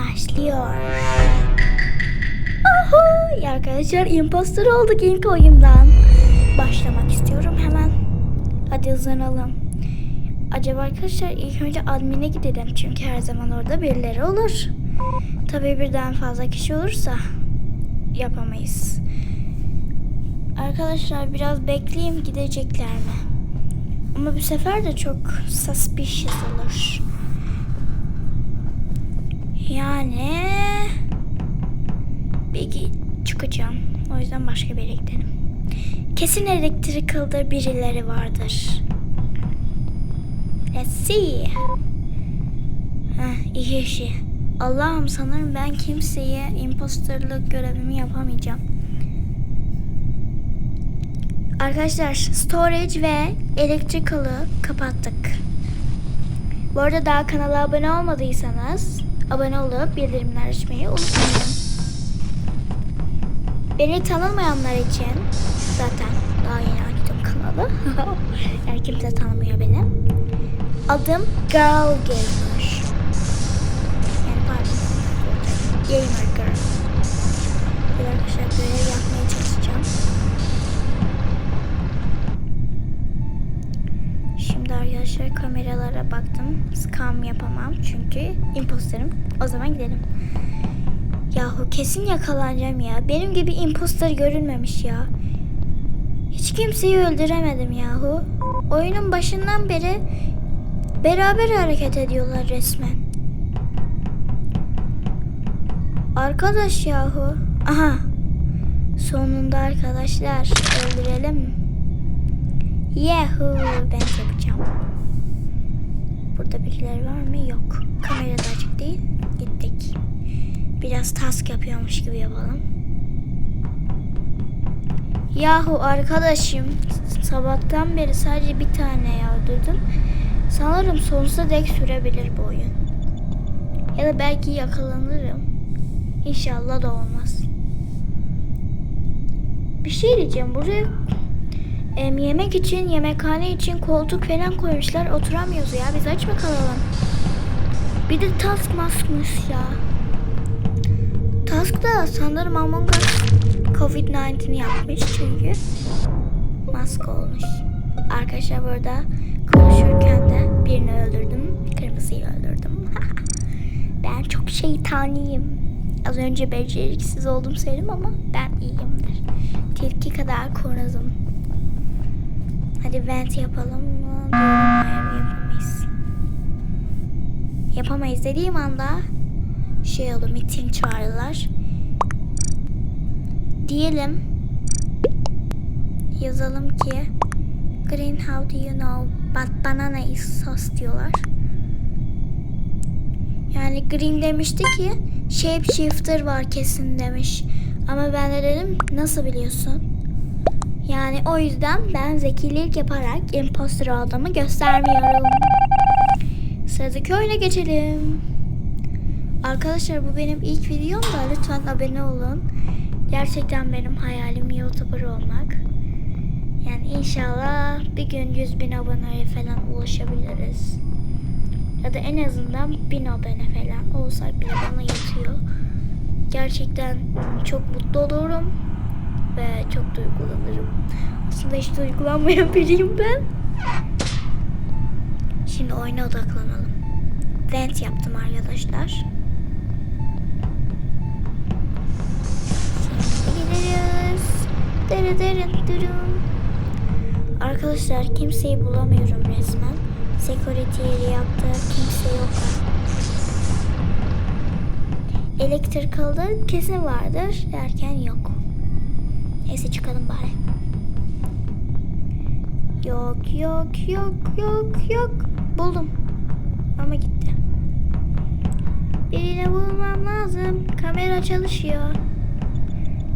başlıyor. Oho! Ya arkadaşlar impostor olduk ilk oyundan. Başlamak istiyorum hemen. Hadi hızlanalım. Acaba arkadaşlar ilk önce admin'e gidelim. Çünkü her zaman orada birileri olur. Tabii birden fazla kişi olursa yapamayız. Arkadaşlar biraz bekleyeyim gidecekler mi? Ama bu sefer de çok suspicious olur. Yani bir çıkacağım. O yüzden başka bir yere gidelim. Kesin elektrikalda birileri vardır. Let's see. Heh, iyi işi. Allah'ım sanırım ben kimseye imposterlık görevimi yapamayacağım. Arkadaşlar storage ve electrical'ı kapattık. Bu arada daha kanala abone olmadıysanız abone olup bildirimler açmayı unutmayın. Beni tanımayanlar için zaten daha yeni açtım kanalı. yani kimse tanımıyor beni. Adım Girl Gamer. Yani pardon. Gamer Girl. Scam yapamam çünkü imposterim. O zaman gidelim. Yahu kesin yakalanacağım ya. Benim gibi imposter görülmemiş ya. Hiç kimseyi öldüremedim yahu. Oyunun başından beri beraber hareket ediyorlar resmen. Arkadaş yahu. Aha. Sonunda arkadaşlar öldürelim? Yahoo ben yapacağım. Burada birileri var mı? Yok. Kamera da açık değil. Gittik. Biraz task yapıyormuş gibi yapalım. Yahu arkadaşım sabahtan beri sadece bir tane öldürdüm. Sanırım sonsuza dek sürebilir bu oyun. Ya da belki yakalanırım. İnşallah da olmaz. Bir şey diyeceğim. Buraya em, yemek için, yemekhane için koltuk falan koymuşlar. Oturamıyoruz ya. Biz aç mı kalalım? Bir de task maskmış ya. Task da sanırım Among Us Covid-19 yapmış çünkü mask olmuş. Arkadaşlar burada konuşurken de birini öldürdüm. Kırmızıyı öldürdüm. ben çok şeytaniyim. Az önce beceriksiz oldum söyledim ama ben iyiyimdir. Tilki kadar kurnazım. Hadi vent yapalım mı? Hayır yapamayız. Yapamayız dediğim anda şey oldu meeting çağırdılar. Diyelim yazalım ki Green how do you know but banana is sauce diyorlar. Yani Green demişti ki shapeshifter var kesin demiş. Ama ben de dedim nasıl biliyorsun? Yani o yüzden ben zekilik yaparak imposter olduğumu göstermiyorum. Sıradaki oyuna geçelim. Arkadaşlar bu benim ilk videom da lütfen abone olun. Gerçekten benim hayalim YouTuber olmak. Yani inşallah bir gün 100 bin aboneye falan ulaşabiliriz. Ya da en azından 1000 abone falan olsak bile bana yetiyor. Gerçekten çok mutlu olurum ve çok duygulanırım. Aslında hiç duygulanmayan biriyim ben. Şimdi oyuna odaklanalım. Vent yaptım arkadaşlar. Gideriz. Dere dere durum. Arkadaşlar kimseyi bulamıyorum resmen. Security yeri yaptı. Kimse yok. Electrical'da kesin vardır derken yok. Neyse çıkalım bari. Yok yok yok yok yok. Buldum. Ama gitti. Birini bulmam lazım. Kamera çalışıyor.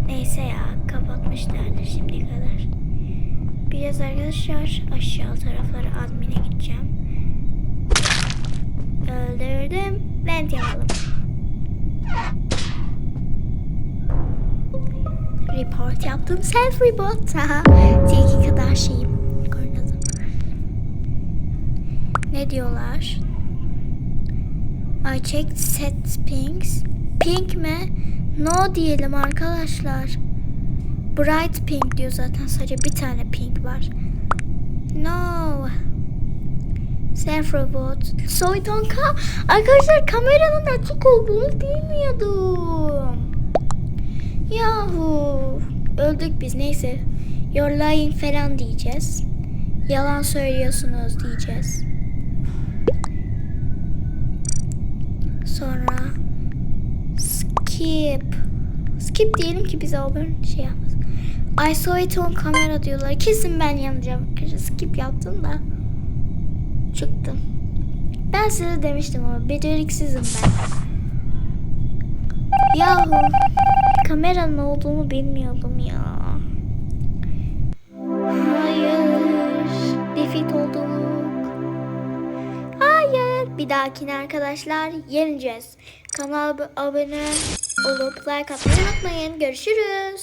Neyse ya kapatmışlardır şimdiye kadar. Biraz arkadaşlar aşağı taraflara admin'e gideceğim. Öldürdüm. Vent yapalım. Report yaptım. Self report. Haha. Tilki kadar şeyim. Kurnazım. Ne diyorlar? I checked set pinks. Pink mi? No diyelim arkadaşlar. Bright pink diyor zaten sadece bir tane pink var. No. Self-robot. Soytonka. Arkadaşlar kameranın açık olduğunu bilmiyordum. Yahu. Öldük biz neyse. You're lying falan diyeceğiz. Yalan söylüyorsunuz diyeceğiz. Sonra skip. Skip diyelim ki bize bir şey yapmasın. I saw it on camera diyorlar. Kesin ben yanacağım. Skip yaptım da. Çıktım. Ben size demiştim ama beceriksizim ben. Yahu kameranın olduğunu bilmiyordum ya. Hayır. Defeat olduk. Hayır. Bir dahakine arkadaşlar yeneceğiz. Kanala abone olup like atmayı unutmayın. Görüşürüz.